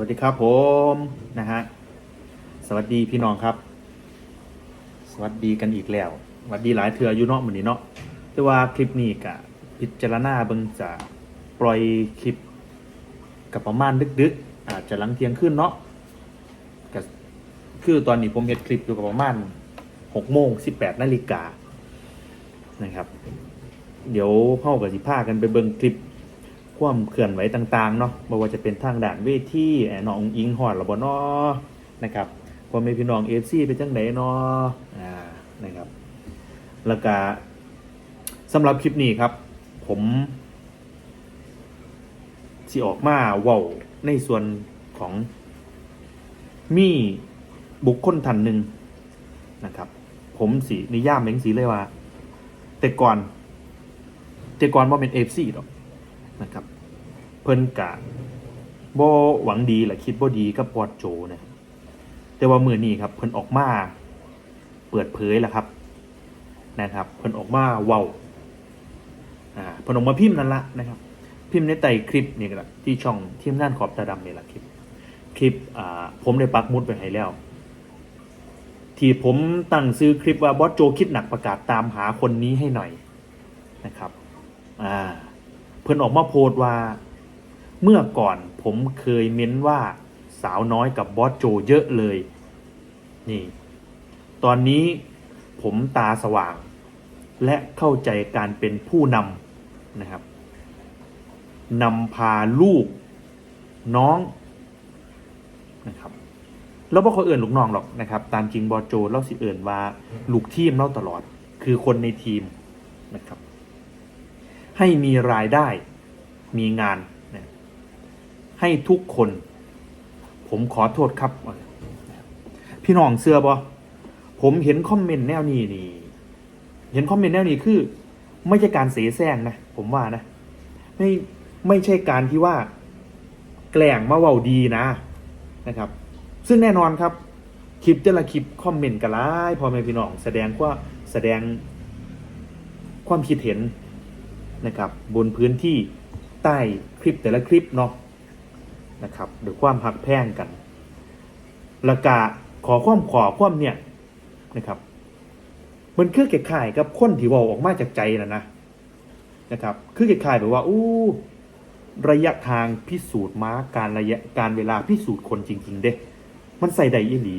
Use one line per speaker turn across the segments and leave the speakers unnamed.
วัสดีครับผมนะฮะสวัสดีพี่น้องครับ สวัสดีกันอีกแล้วสวัสดีหลายเทืออยู่เนาะเหมือนนี้เนาะแต่ว่าคลิปนี้กะพิจารณาเบิ่งจะปล่อยคลิปกับประมาณดึกๆ อาจจะหลังเที่ยงขึ้นเนาะก็คือตอนนี้ผมเฮ็ดคลิปอยู่กับประมาณหกโมงสิบแปดนาฬิกานะครับ เดี๋ยวเข้ากับสิพากันไปเบิ่งคลิป ความเคลื่อนไหวต่างๆเนาะไม่ว่าจะเป็นทางด่านเวทีแอนน้องอิงหอดหรือบนอนะครับพ่อแม่พี่น้องเอฟซีเป็นจังไหนเนาะอ่านะครับ แล้วก็สำหรับคลิปนี้ครับ ผมสิออกมาเว้าในส่วนของมีบุคคลท่านหนึ่งนะครับ ผมสีนิยามเองสีเลยว่า แต่ก่อน แต่ก่อนว่าเป็นเอฟซีหรอก นะครับ เพิ่นกะบ่หวังดีแหละคิดบ่ดีกับปอดโจนะแต่ว่ามือนี้ครับเพิ่นออกมาเปิดเผยแล้วครับนะครับ เพิ่นออกมาเว้าอ่าเพิ่นออกมาพิมพ์นั่นละนะครับ พิมพ์ในไต่คลิปนี่ก็ละที่ช่องทีมงานขอบตาดำนี่แหละคลิปคลิปอ่าผมได้ปักมุดไปให้แล้ว ที่ผมตั้งซื้อคลิปว่าบอสโจคิดหนักประกาศตามหาคนนี้ให้หน่อยนะครับ อ่า พิ่นออกมาโพสต์ว่า เมื่อก่อนผมเคยเม้นว่าสาวน้อยกับบอสโจเยอะเลย นี่ ตอนนี้ผมตาสว่าง และเข้าใจการเป็นผู้นำนะครับนำพาลูกน้องนะครับแล้วบ่เขาเอื่นลูกน้องหรอกนะครับ ตามจริงบอสโจเราสิเอื่นว่า ลูกทีมเราตลอด คือคนในทีมนะครับ ให้มีรายได้ มีงาน ให้ทุกคน ผมขอโทษครับ พี่น้องเสื้อบอผมเห็นคอมเมนต์แนวนี้นี่ เห็นคอมเมนต์แนวนี้คือ ไม่ใช่การเสแสร้งนะ ผมว่านะ ไม่ไม่ใช่การที่ว่า แกล้งมาเว้าดีนะนะครับ ซึ่งแน่นอนครับ คลิปแต่ละคลิปคอมเมนต์กันไล่พอแม่พี่น้อง แสดงว่าแสดงความคิดเห็น นะครับบนพื้นที่ใต้คลิปแต่ละคลิปเนาะนะครับด้วยความหักแพงกันล้วก็ขอความขอความเนี่ยนะครับมันคือเกิดข่ายกับคนที่ว่าออกมาจากใจนะนะนะครับ คือเกิดข่ายแบบว่าอู้ระยะทางพิสูจน์ม้าการระยะการเวลาพิสูจน์คนจริง ๆ เด้ มันใส่ใดอีหลี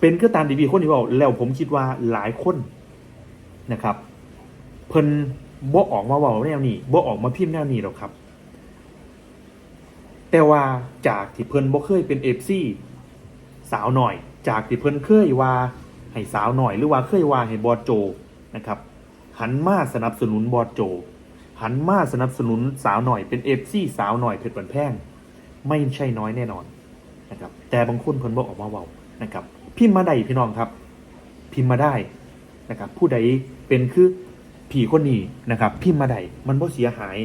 เป็นก็ตามดีบีคนที่ว่าแล้วผมคิดว่าหลายคนนะครับ เพิ่น บ่ออกมาเว่าแนวนี้บ่ออกมาพิมพ์แนวนี้หรอกครับ แต่ว่าจากที่เพิ่นบ่เคยเป็นเอฟซีสาวหน่อย จากที่เพิ่นเคยว่าให้สาวหน่อยหรือว่าเคยว่าให้บอโจนะครับหันมาสนับสนุนบอโจหันมาสนับสนุนสาวหน่อยเป็นเอฟซีสาวหน่อยเพชรบันแพงไม่ใช่น้อยแน่นอนนะครับแต่บางคนเพิ่นบ่ออกมาเว้านะครับพิมพ์มาได้พี่น้องครับ พิมพ์มาได้นะครับผู้ใดเป็นคือ ผีคนนี้นะครับ พิมพ์มาได้มันบ่เสียหาย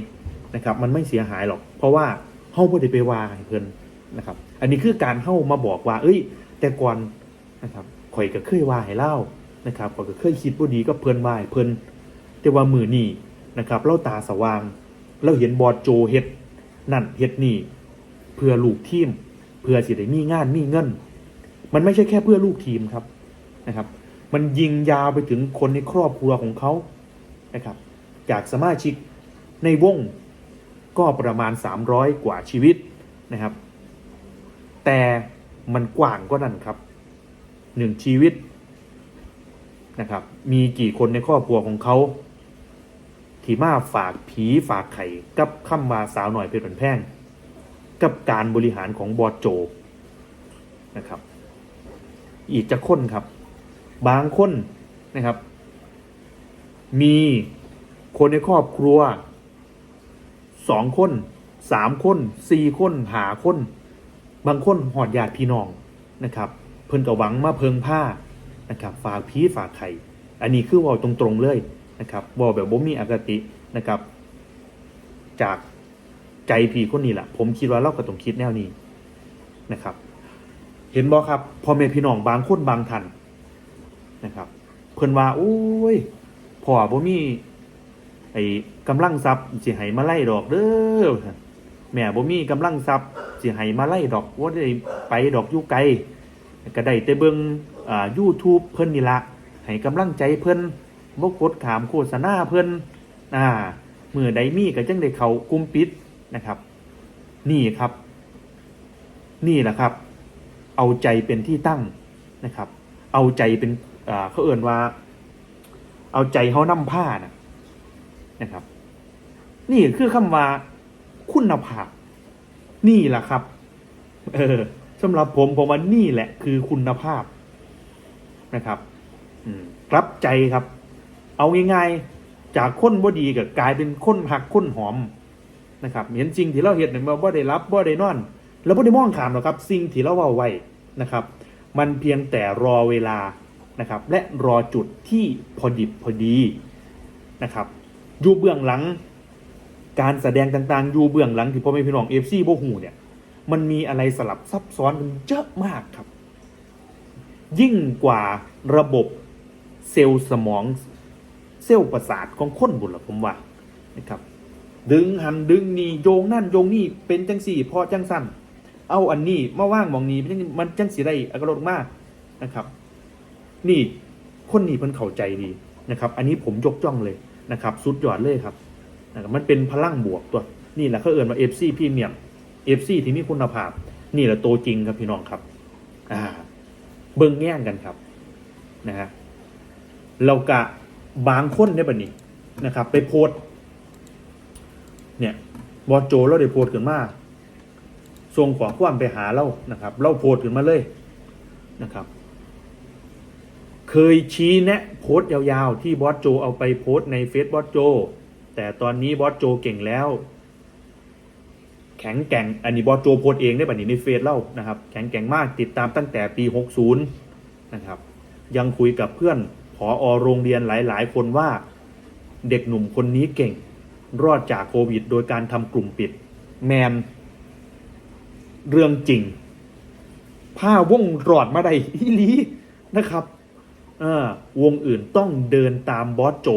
นะครับ มันไม่เสียหายหรอก เพราะว่าเฮาบ่ได้ไปว่าให้เพิ่นนะครับ อันนี้คือการเฮามาบอกว่า เอ้ย แต่ก่อนนะครับข่อยก็เคยว่าให้เล่านะครับข่อยก็เคยคิดบ่ดีก็เพิ่นว่าให้เพิ่นแต่ว่ามือนี้นะครับเราตาสว่างเราเห็นบอดโจเฮ็ดนั่นเฮ็ดนี่เพื่อลูกทีม เพื่อสิได้มีงานมีเงิน มันไม่ใช่แค่เพื่อลูกทีมครับนะครับ มันยิงยาวไปถึงคนในครอบครัวของเขา นะครับจากสมาชิกในวงก็ประมาณ 300 กว่าชีวิตนะครับ แต่มันกว้างก็นั่นครับหนึ่งชีวิตนะครับมีกี่คนในครอบครัวของเขาที่มาฝากผีฝากไข่กับข้ามาสาวหน่อยเพชรบันแพงกับการบริหารของบอโจนะครับ อีกจะคนครับ บางคนนะครับ มีคนในครอบครัวสองคนสามคนสี่คนหาคน บางคนหอดญาติพี่น้องนะครับ เพิ่นก็หวังมาเพิงผ้านะครับฝากพีฝากไข่อันนี้คือว่าตรงๆเลยนะครับว่าแบบบ่มีอคตินะครับ จากใจพี่คนนี้แหละผมคิดว่าเราก็ต้องคิดแนวนี้นะครับ เห็นบ่ครับพ่อแม่พี่น้องบางคนบางท่านนะครับ เพิ่นว่าโอ้ย พ่อบ่มีไอ้กำลังทรัพย์สิให้มาไล่ดอกเด้อแม่บ่มีกำลังทรัพย์สิให้มาไล่ดอกว่าได้ไปดอกอยู่ไกลก็ได้แต่เบิ่งอ่า YouTube เพิ่นนี่ละให้กำลังใจเพิ่นบ่กดขามโฆษณาเพิ่นอ่าเมื้อใดมีก็จังได้เข้ากลุ่มปิดนะครับ นี่ครับ นี่แหละครับ เอาใจเป็นที่ตั้งนะครับ เอาใจเป็นอ่าเขาเอ่นว่า เอาใจเขานำผ้านะนะครับ นี่คือคำว่าคุณภาพ นี่แหละครับ เออสำหรับผมผมว่านี่แหละ คือคุณภาพนะครับรับใจครับ เอาง่ายๆ จากคนบ่ดีก็กลายเป็นคนหักคนหอมนะครับเห็นสิ่งที่เราเห็นเนี่ยบ่ได้รับบ่ได้นอนเราบ่ได้มองขามหรอกครับ สิ่งที่เราเว้าไว้นะครับ มันเพียงแต่รอเวลา นะครับและรอจุดที่พอดิบพอดีนะครับอยู่เบื้องหลังการแสดงต่างๆ อยู่เบื้องหลังที่พ่อแม่พี่น้องเอฟซีโบหูเนี่ยมันมีอะไรสลับซับซ้อนกันเยอะมากครับ ยิ่งกว่าระบบเซลล์สมองเซลล์ประสาทของคนบุญละผมว่านะครับ ดึงหันดึงนี่โยงนั่นโยงนี่เป็นจังสี่พอจังสั้นเอาอันนี้มาว่างมองนี้มันจังสีได้อากรดมากนะครับ นี่คนนี้เพิ่นเข้าใจดีนะครับ อันนี้ผมยกจ้องเลยนะครับสุดยอดเลยครับนะครับมันเป็นพลังบวกตัวนี่แหละเขาเอ่นว่า FC พรีเมียม FC ที่มีคุณภาพ นี่แหละตัวจริงครับพี่น้องครับ อ่า เบิ่งแง่งกันครับนะฮะเรากะบางคนได้ปะนี่นะครับ ไปโพสเนี่ยบอโจเราได้โพสขึ้นมาส่งขอความไปหาเรานะครับ เราโพสขึ้นมาเลยนะครับ เคยชี้แนะโพสต์ยาวๆ ที่บอสโจเอาไปโพสต์ในเฟซบอสโจ แต่ตอนนี้บอสโจเก่งแล้ว แข็งแกร่งอันนี้บอสโจโพสเองได้ป่ะนี่ในเฟซเล่านะครับ แข็งแกร่งมากติดตามตั้งแต่ปี 60 นะครับ ยังคุยกับเพื่อนผออโรงเรียนหลายๆ คนว่าเด็กหนุ่มคนนี้เก่ง รอดจากโควิด โดยการทำกลุ่มปิด แมน เรื่องจริง ผ้าว่งรอดมาได้อีลีนะครับ วงอื่นต้องเดินตามบอสโจ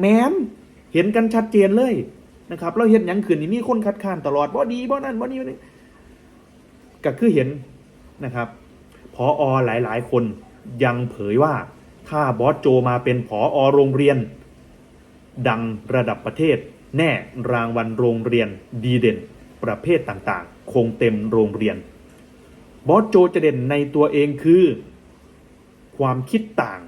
แมนเห็นกันชัดเจนเลยนะครับเราเห็นย่างขืนนี่มีคนคัดค้านตลอดบ่ดีบ่นั่นบ่นี้บ่นี้ก็คือเห็นนะครับพออหลาย ๆ คนยังเผยว่าถ้าบอสโจมาเป็นผออโรงเรียน ดังระดับประเทศ แน่รางวัลโรงเรียนดีเด่น ประเภทต่างๆ คงเต็มโรงเรียน บอสโจจะเด่นในตัวเองคือ ความคิดต่าง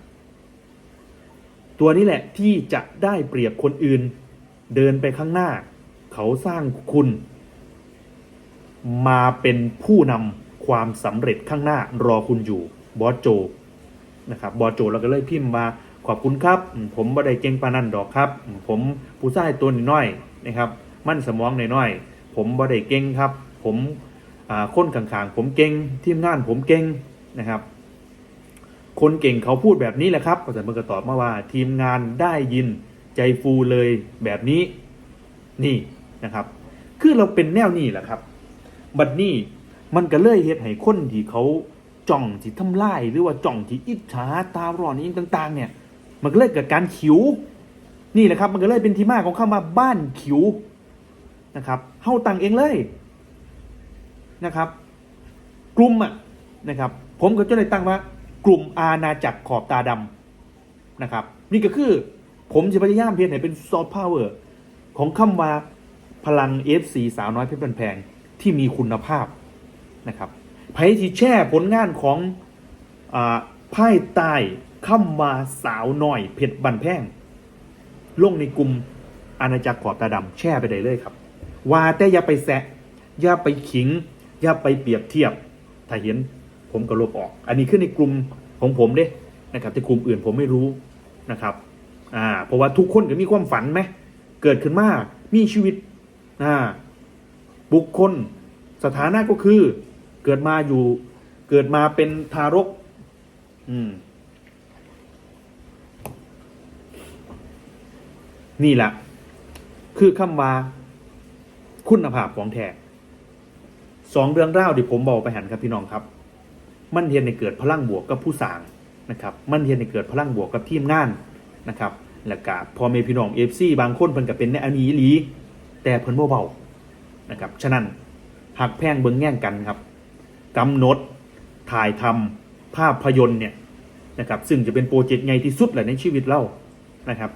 ตัวนี้แหละที่จะได้เปรียบคนอื่น เดินไปข้างหน้า เขาสร้างคุณ มาเป็นผู้นำความสำเร็จข้างหน้ารอคุณอยู่บอสโจนะครับบอสโจเราก็เลยพิมพ์มาขอบคุณครับ ผมบ่ได้เก่งปานนันดอกครับ ผมผู้ชายตัวน้อยนะครับ มั่นสมองน้อยๆผมบ่ได้เก่งครับ ผมอ่าคนข้างๆผมเก่งทีมงานผมเก่งนะครับ คนเก่งเขาพูดแบบนี้แหละครับก็จะมันก็ตอบมาว่าทีมงานได้ยินใจฟูเลยแบบนี้นี่นะครับ คือเราเป็นแนวนี้แหละครับ บัดนี้มันก็เลยเฮ็ดให้คนที่เขาจ้องที่ทำลายหรือว่าจ้องที่อิจฉาตาร้อนอิงต่าง ๆ เนี่ย มันก็เลยเกิดการขิว นี่แหละครับ มันก็เลยเป็นที่มาของคำว่าบ้านขิวนะครับเฮาตังเองเลยนะครับ กลุ่มอะนะครับ ผมก็จะเลยตั้งว่า กลุ่มอาณาจักรขอบตาดำนะครับ นี่ก็คือผมจะพยายามเพียงไหนเป็นซอฟต์พาวเวอร์ของคำว่าพลัง FC สาวน้อยเพชรบันแพงที่มีคุณภาพนะครับไพ่ที่แช่ผลงานของอาไพ่ใต้คำว่าสาวน้อยเพชรบันแพงลงในกลุ่มอาณาจักรขอบตาดำแช่ไปได้เลยครับว่าแต่อย่าไปแซะอย่าไปขิง อย่าไปเปรียบเทียบ ถ้าเห็น ผมก็ลบออก อันนี้ขึ้นในกลุ่มของผมเด้นะครับแต่กลุ่มอื่นผมไม่รู้นะครับอ่าเพราะว่าทุกคนก็มีความฝันไหมเกิดขึ้นมา มีชีวิตอ่าบุคคลสถานะก็คือ เกิดมาอยู่ เกิดมาเป็นทารก อืมนี่แหละคือคำว่าคุณภาพของแท้สองเรื่องเล่าที่ผมบอกไปหันครับพี่น้องครับ มันเทียนในเกิดพลังบวกกับผู้สร้างนะครับมันเทียนในเกิดพลังบวกกับทีมงานนะครับแล้วก็พอเมพี่น้องเอฟซีบางคนเพิ่นก็เป็นในอันนี้ลีแต่เพิ่นเบานะครับฉะนั้นหักแพงเบิ้งแง่งกันครับกำหนดถ่ายทำภาพยนตร์เนี่ยนะครับซึ่งจะเป็นโปรเจกต์ใหญ่ที่สุดแหละในชีวิตเรานะครับ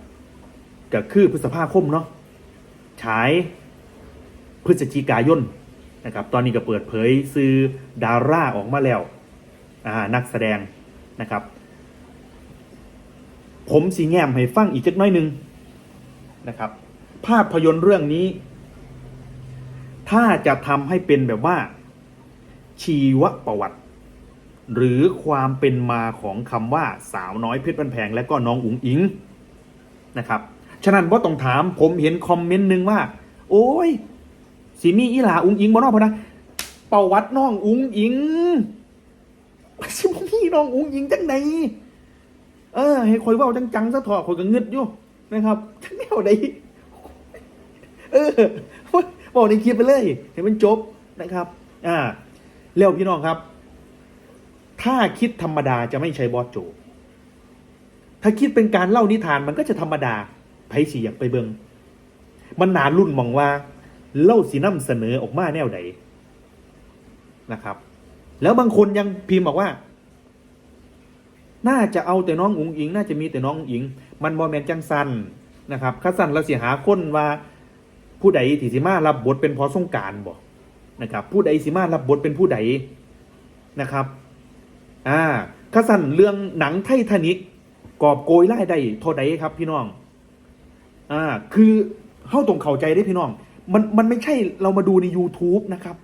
ก็คือพฤษภาคมเนาะฉายพฤศจิกายนนะครับตอนนี้ก็เปิดเผยซื้อดาราออกมาแล้ว นักแสดงนะครับ ผมสีแง้มให้ฟังอีกจักน้อยหนึ่งนะครับ ภาพยนตร์เรื่องนี้ ถ้าจะทำให้เป็นแบบว่า ชีวประวัติ หรือความเป็นมาของคำว่าสาวน้อยเพชรบันแพงและก็น้องอุ๋งอิงนะครับฉะนั้นว่าต้องถามผมเห็นคอมเมนต์หนึ่งว่า โอ้ยสีมีอีหลาอุ๋งอิงบ่นอกพนะประวัติน้องอุ๋งอิง น้องอุ๋งอิงจังไหนเออให้คอยว่าจังๆซะถอะคอยก็เงึดอยู่นะครับจังแนวใดเออบอกในคลิปไปเลยให้มันจบนะครับ อ่าแล้วพี่น้องครับ ถ้าคิดธรรมดาจะไม่ใช่บอสโจ ถ้าคิดเป็นการเล่านิทานมันก็จะธรรมดาไผสีอยากไปเบิงมันนานรุ่นมองว่า เล่าสีน้ำเสนอออกมาแนวไหนนะครับ แล้วบางคนยังพิมพ์บอกว่า น่าจะเอาแต่น้องอุ๋งอิง น่าจะมีแต่น้องอุ๋งอิง มันบอแมนจังสันนะครับข้าสันเราเสียหาคนว่าผู้ใดที่สิมารับบทเป็นพอสงการบอกนะครับ ผู้ใดสิมารับบทเป็นผู้ใดนะครับ อ่าข้าสันเรื่องหนังไททานิกกอบโกยไล่ได้เท่าใดครับ พี่น้อง อ่า คือเข้าตรงเข้าใจได้พี่น้อง มันมันไม่ใช่เรามาดูใน YouTube นะครับ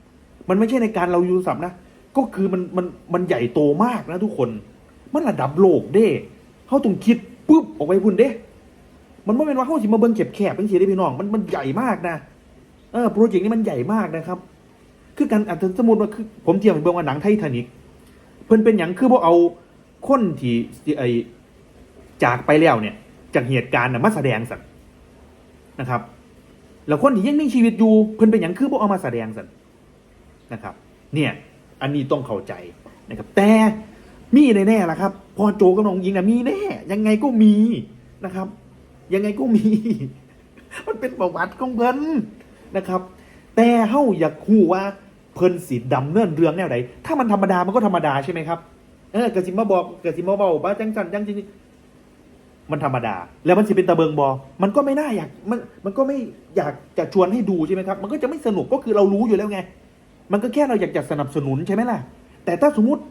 มันไม่ใช่ในการเรายูสับนะ ก็คือมันมันมันใหญ่โตมากนะทุกคน มันระดับโลกเด้เขาต้องคิดปุ๊บออกไปพุ่นเด้ มันไม่เป็นว่าเขาสิมาเบิ้งเก็บแคบเป็นสิได้พี่น้องมันมันใหญ่มากนะเออโปรเจกต์นี้มันใหญ่มากนะครับ คือการอัตสมมติว่าคือผมเทียบเบิ้งว่าหนังไททานิกเพิ่นเป็นอย่างคือพวกเอาคนที่ไอจากไปแล้วเนี่ย จากเหตุการณ์นะมาแสดงสัตว์นะครับ แล้วคนที่ยังมีชีวิตอยู่เพิ่นเป็นอย่างคือพวกเอามาแสดงสัตว์นะครับ เนี่ย อันนี้ต้องเข้าใจนะครับ แต่ มีแน่ๆล่ะครับ พอโจกับน้องยิงนะมีแน่ ยังไงก็มีนะครับ ยังไงก็มี มันเป็นประวัติของเพิ่นนะครับ แต่เฮาอยากฮู้ว่าเพิ่นสิดำเนินเรื่องแนวใดถ้ามันธรรมดามันก็ธรรมดาใช่ไหมครับเออกระสิมาบอกกระสิมาเบาว่าจังสันจังจริงมันธรรมดา แล้วมันสิเป็นตะเบิงบอ มันก็ไม่น่าอยากมันมันก็ไม่อยากจะชวนให้ดูใช่ไหมครับ มันก็จะไม่สนุกก็คือเรารู้อยู่แล้วไง มันก็แค่เราอยากจะสนับสนุนใช่ไหมล่ะ แต่ถ้าสมมติ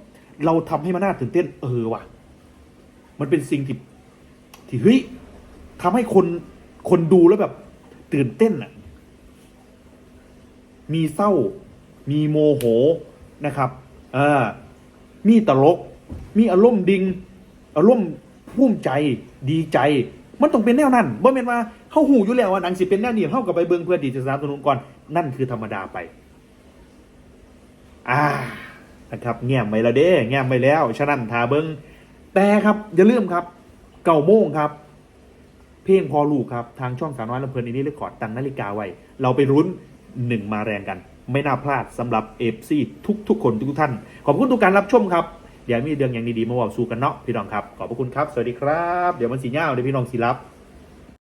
เราทำให้มันน่าตื่นเต้น เออว่ะ มันเป็นสิ่งที่ที่เฮ้ยทำให้คนคนดูแล้วแบบ ตื่นเต้นอะ มีเศร้า มีโมโหนะครับเออมีตลก มีอารมณ์ดิง อารมณ์ภูมิใจ ดีใจ มันต้องเป็นแนวนั้นบ่แม่นว่าเฮาหูอยู่แล้วว่าหนังสิเป็นแนวนี้เฮากับไปเบิงเพื่อที่จะสนับสนุนก่อน นั่นคือธรรมดาไป อ่า นะครับแง้มไปแล้วเด้แง้มไปแล้ว ฉะนั้นทาเบิงแต่ครับอย่าลืมครับ เก่าโมงครับ เพลงพอลูกครับ ทางช่องสาวน้อยลำเพลินอินดี้เรคคอร์ดตั้งนาฬิกาไว้ เราไปรุ้นหนึ่งมาแรงกัน ไม่น่าพลาดสำหรับเอฟซีทุกทุก ๆ คนทุกท่าน ขอบคุณทุกการรับชมครับเดี๋ยวมีเรื่องอย่างดีๆมาบอกสู่กันเนาะพี่น้องครับ ขอบพระคุณครับ สวัสดีครับ เดี๋ยวมันสีเงาเดี๋ยวพี่น้องสีรับ